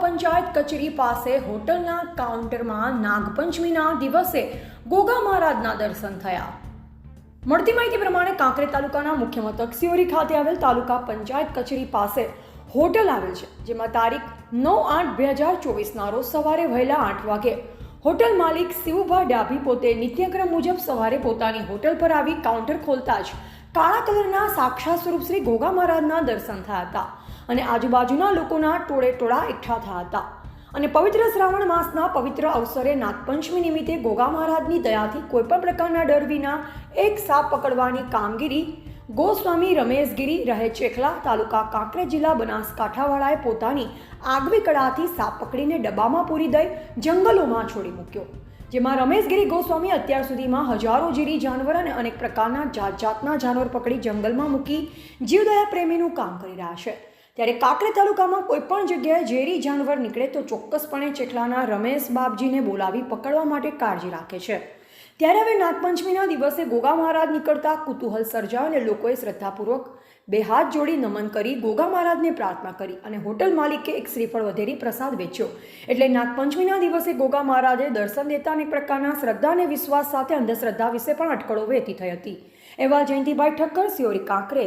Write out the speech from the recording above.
પંચાયત કચેરી પાસે કાઉન્ટરમાં નાગપંચમીના દિવસે ગોગા મહારાજના દર્શન થયા. મળતી માહિતી પ્રમાણે કાંકરેજ તાલુકાના મુખ્ય મથક સિયોરી ખાતે આવેલ તાલુકા પંચાયત કચેરી પાસે હોટલ આવેલ છે, જેમાં તારીખ નવ આઠ બે હજાર ચોવીસના રોજ સવારે વહેલા આઠ વાગે હોટલ માલિક શિવભા ડાભી પોતે નિત્યક્રમ મુજબ સવારે પોતાની હોટલ પર આવી કાઉન્ટર ખોલતા જ કાળા કલરના સાક્ષાત સ્વરૂપ શ્રી ગોગા મહારાજના દર્શન થયા હતા અને આજુબાજુના લોકોના ટોળે ટોળા એકઠા થયા હતા. અને પવિત્ર શ્રાવણ માસના પવિત્ર અવસરે નાગપંચમી નિમિત્તે ગોગા મહારાજની દયાથી કોઈપણ પ્રકારના ડર વિના એક સાપ પકડવાની કામગીરી ગોસ્વામી રમેશગીરી રહે ચેખલા તાલુકા કાંકરેજ જિલ્લા બનાસકાંઠાવાળાએ પોતાની આગવી કળાથી સાપ પકડીને ડબ્બામાં પૂરી દઈ જંગલોમાં છોડી મૂક્યો. જેમાં રમેશગીરી ગોસ્વામી અત્યાર સુધીમાં હજારો જીરી જાનવર અને અનેક પ્રકારના જાત જાતના જાનવર પકડી જંગલમાં મૂકી જીવદયા પ્રેમીનું કામ કરી રહ્યા છે. ત્યારે કાંકરે તાલુકામાં કોઈપણ જગ્યાએ ઝેરી જાનવર નીકળે તો ચોક્કસપણે ચેખલાના રમેશ બાપજીને બોલાવી પકડવા માટે કાળજી રાખે છે. ત્યારે હવે નાગપંચમીના દિવસે ગોગા મહારાજ નીકળતા કુતૂહલ સર્જાયો અને લોકોએ શ્રદ્ધાપૂર્વક બે હાથ જોડી નમન કરી ગોગા મહારાજને પ્રાર્થના કરી અને હોટલ માલિકે એક શ્રીફળ વધેરી પ્રસાદ વેચ્યો. એટલે નાગપંચમીના દિવસે ગોગા મહારાજે દર્શન દેતા અનેક પ્રકારના શ્રદ્ધા અને વિશ્વાસ સાથે અંધશ્રદ્ધા વિશે પણ અટકળો વહેતી થઈ હતી. એવા જયંતિભાઈ ઠક્કર, સિયોરી કાંકરે.